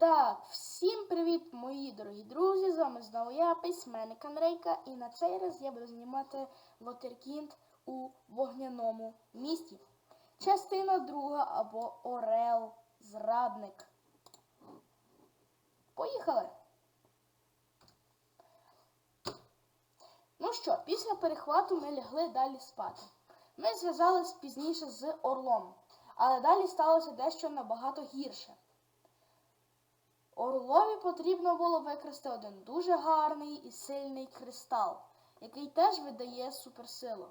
Так, всім привіт, мої дорогі друзі! З вами знову я, письменник Анрейка, і на цей раз я буду знімати Вотеркінд у вогняному місті. Частина друга або Орел Зрадник. Поїхали! Ну що, після перехвату ми лягли далі спати. Ми зв'язались пізніше з Орлом, але далі сталося дещо набагато гірше. Орлові потрібно було викрасти один дуже гарний і сильний кристал, який теж видає суперсилу.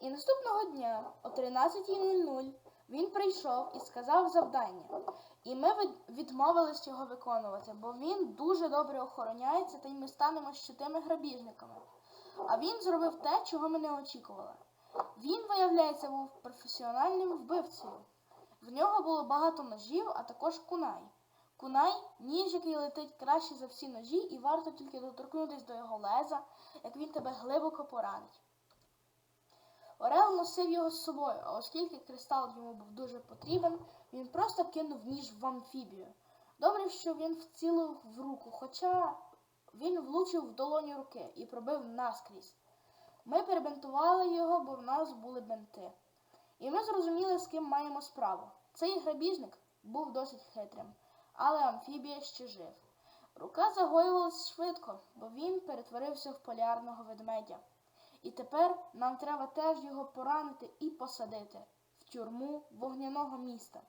І наступного дня о 13.00 він прийшов і сказав завдання. І ми відмовились його виконувати, бо він дуже добре охороняється, та й ми станемо щитими грабіжниками. А він зробив те, чого ми не очікували. Він, виявляється, був професіональним вбивцею. В нього було багато ножів, а також кунай. Кунай ніж, який летить краще за всі ножі, і варто тільки доторкнутися до його леза, як він тебе глибоко поранить. Орел носив його з собою, а оскільки кристал йому був дуже потрібен, він просто кинув ніж в амфібію. Добре, що він вцілив в руку, хоча він влучив в долоню руки і пробив наскрізь. Ми перебинтували його, бо в нас були бинти. І ми зрозуміли, з ким маємо справу. Цей грабіжник був досить хитрим, але амфібія ще жив. Рука загоювалась швидко, бо він перетворився в полярного ведмедя. І тепер нам треба теж його поранити і посадити в тюрму вогняного міста.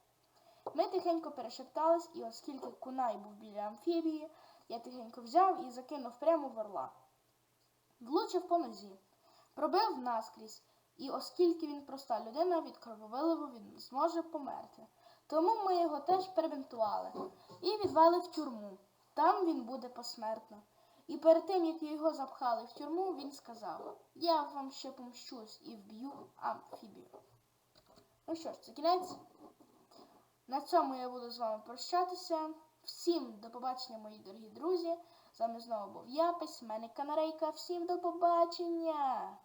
Ми тихенько перешептались, і оскільки кунай був біля амфібії, я тихенько взяв і закинув прямо в орла. Влучив по нозі, пробив наскрізь, і оскільки він проста людина, від крововиливу він зможе померти. Тому ми його теж перебинтували і відвели в тюрму. Там він буде посмертно. І перед тим, як його запхали в тюрму, він сказав: Я вам ще помщусь і вб'ю амфібію. Ну що ж, це кінець. На цьому я буду з вами прощатися. Всім до побачення, мої дорогі друзі. З вами знову був я, письменник Канарейка. Всім до побачення!